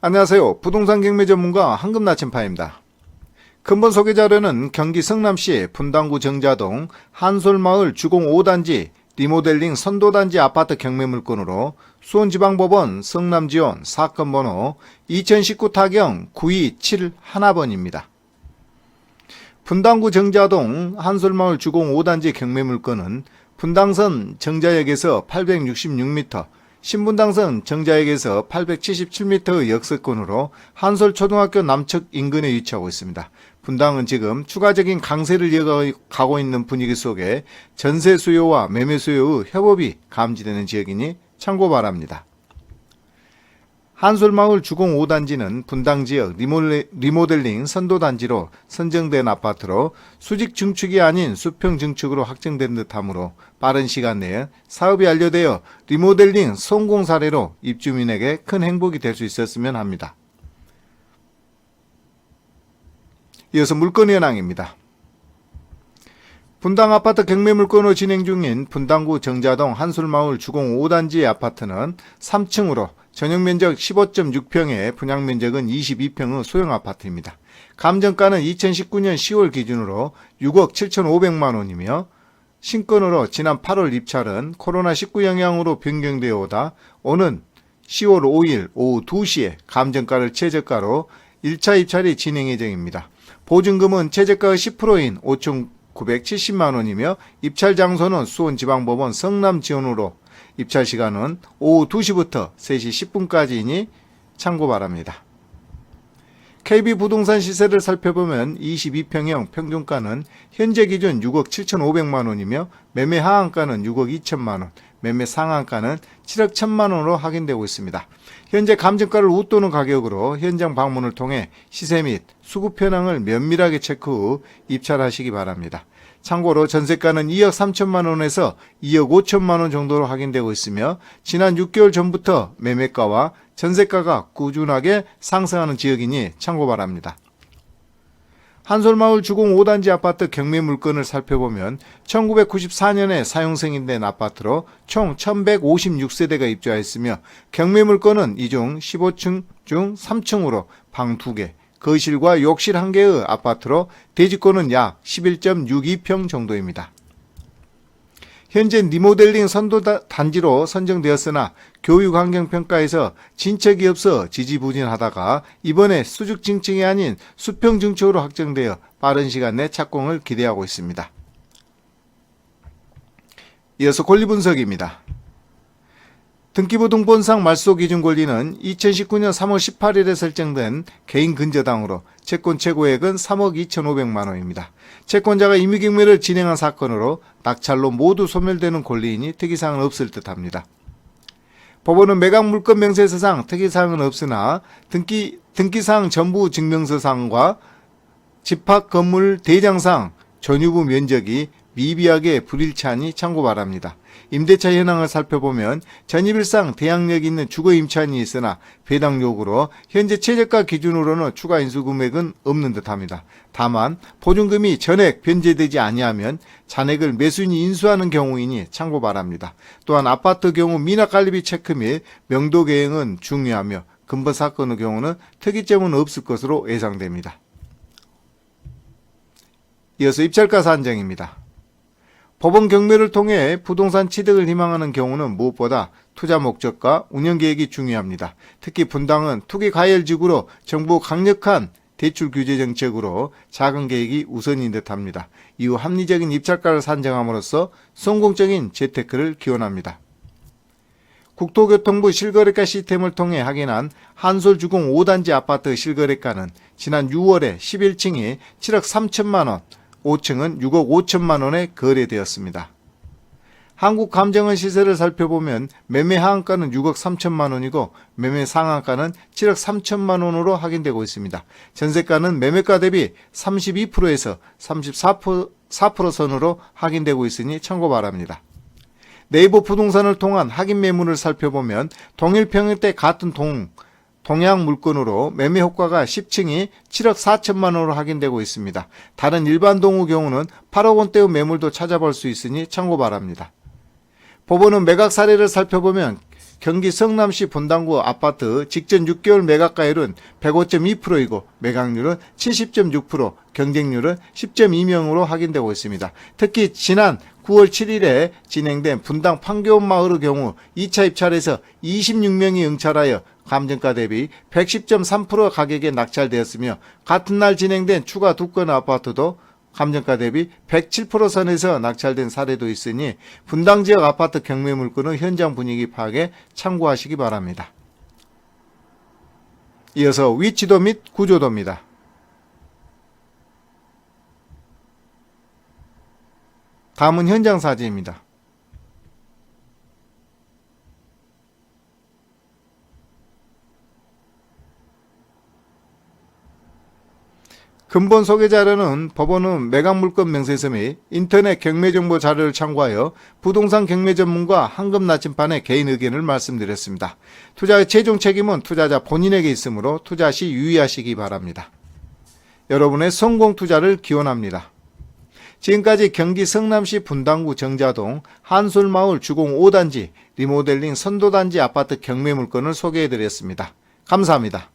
안녕하세요. 부동산 경매 전문가 황금나침파입니다. 근본 소개 자료는 경기 성남시 분당구 정자동 한솔마을 주공 5단지 리모델링 선도단지 아파트 경매 물건으로 수원지방법원 성남지원 사건 번호 2019 타경 9271번입니다. 분당구 정자동 한솔마을 주공 5단지 경매 물건은 분당선 정자역에서 866m, 신분당선 정자역에서 877m의 역세권으로 한솔초등학교 남측 인근에 위치하고 있습니다. 분당은 지금 추가적인 강세를 이어가고 있는 분위기 속에 전세 수요와 매매 수요의 협업이 감지되는 지역이니 참고 바랍니다. 한솔마을 주공 5단지는 분당 지역 리모델링 선도단지로 선정된 아파트로 수직 증축이 아닌 수평 증축으로 확정된 듯하므로 빠른 시간 내에 사업이 완료되어 리모델링 성공 사례로 입주민에게 큰 행복이 될 수 있었으면 합니다. 이어서 물건 현황입니다. 분당 아파트 경매 물건으로 진행 중인 분당구 정자동 한솔마을 주공 5단지의 아파트는 3층으로 전용 면적 15.6평에 분양 면적은 22평의 소형 아파트입니다. 감정가는 2019년 10월 기준으로 6억 7,500만 원이며 신건으로 지난 8월 입찰은 코로나19 영향으로 변경되어 오다 오는 10월 5일 오후 2시에 감정가를 최저가로 1차 입찰이 진행 예정입니다. 보증금은 최저가의 10%인 5,970만 원이며 입찰 장소는 수원지방법원 성남지원으로 입찰 시간은 오후 2시부터 3시 10분까지이니 참고 바랍니다. KB 부동산 시세를 살펴보면 22평형 평균가는 현재 기준 6억 7,500만 원이며 매매 하한가는 6억 2천만 원, 매매 상한가는 7억 1천만 원으로 확인되고 있습니다. 현재 감정가를 웃도는 가격으로 현장 방문을 통해 시세 및 수급 현황을 면밀하게 체크 후 입찰하시기 바랍니다. 참고로 전세가는 2억 3천만 원에서 2억 5천만 원 정도로 확인되고 있으며 지난 6개월 전부터 매매가와 전세가가 꾸준하게 상승하는 지역이니 참고 바랍니다. 한솔마을 주공 5단지 아파트 경매 물건을 살펴보면 1994년에 사용 승인된 아파트로 총 1156세대가 입주하였으며 경매 물건은 이 중 15층 중 3층으로 방 2개, 거실과 욕실 1개의 아파트로 대지권은 약 11.62평 정도입니다. 현재 리모델링 선도 다- 단지로 선정되었으나 교육환경평가에서 진척이 없어 지지부진하다가 이번에 수직 증축이 아닌 수평 증축으로 확정되어 빠른 시간 내 착공을 기대하고 있습니다. 이어서 권리 분석입니다. 등기부 등본상 말소 기준 권리는 2019년 3월 18일에 설정된 개인 근저당으로 채권 최고액은 3억 2,500만 원입니다. 채권자가 임의경매를 진행한 사건으로 낙찰로 모두 소멸되는 권리이니 특이사항은 없을 듯합니다. 법원은 매각 물건 명세서상 특이사항은 없으나 등기, 등기사항 전부 증명서상과 집합 건물 대장상 전유부 면적이 미비하게 불일치하니 참고 바랍니다. 임대차 현황을 살펴보면 전입일상 대항력 있는 주거 임차인이 있으나 배당력으로 현재 최저가 기준으로는 추가 인수 금액은 없는 듯합니다. 다만 보증금이 전액 변제되지 아니하면 잔액을 매수인이 인수하는 경우이니 참고 바랍니다. 또한 아파트 경우 미납관리비 체크 및 명도 계획은 중요하며 근본 사건의 경우는 특이점은 없을 것으로 예상됩니다. 이어서 입찰가 산정입니다. 법원 경매를 통해 부동산 취득을 희망하는 경우는 무엇보다 투자 목적과 운영 계획이 중요합니다. 특히 분당은 투기 가열 지구로 정부 강력한 대출 규제 정책으로 자금 계획이 우선인 듯합니다. 이후 합리적인 입찰가를 산정함으로써 성공적인 재테크를 기원합니다. 국토교통부 실거래가 시스템을 통해 확인한 한솔주공 5단지 아파트 실거래가는 지난 6월에 11층이 7억 3천만 원, 5층은 6억 5천만 원에 거래되었습니다. 한국감정원 시세를 살펴보면 매매 하한가는 6억 3천만 원이고 매매 상한가는 7억 3천만 원으로 확인되고 있습니다. 전세가는 매매가 대비 32%에서 34% 4% 선으로 확인되고 있으니 참고 바랍니다. 네이버 부동산을 통한 확인 매물을 살펴보면 동일 평일대 같은 동 동양 물건으로 매매 효과가 10층이 7억 4천만 원으로 확인되고 있습니다. 다른 일반 동의 경우는 8억 원대의 매물도 찾아볼 수 있으니 참고 바랍니다. 법원은 매각 사례를 살펴보면 경기 성남시 분당구 아파트 직전 6개월 매각가율은 105.2%이고 매각률은 70.6%, 경쟁률은 10.2명으로 확인되고 있습니다. 특히 지난 9월 7일에 진행된 분당 판교원 마을의 경우 2차 입찰에서 26명이 응찰하여 감정가 대비 110.3% 가격에 낙찰되었으며 같은 날 진행된 추가 두 건 아파트도 감정가 대비 107% 선에서 낙찰된 사례도 있으니 분당 지역 아파트 경매 물건의 현장 분위기 파악에 참고하시기 바랍니다. 이어서 위치도 및 구조도입니다. 다음은 현장 사진입니다. 근본 소개 자료는 법원은 매각 물건 명세서 및 인터넷 경매 정보 자료를 참고하여 부동산 경매 전문가 한금 나침반의 개인 의견을 말씀드렸습니다. 투자의 최종 책임은 투자자 본인에게 있으므로 투자 시 유의하시기 바랍니다. 여러분의 성공 투자를 기원합니다. 지금까지 경기 성남시 분당구 정자동 한솔마을 주공 5단지 리모델링 선도단지 아파트 경매 물건을 소개해드렸습니다. 감사합니다.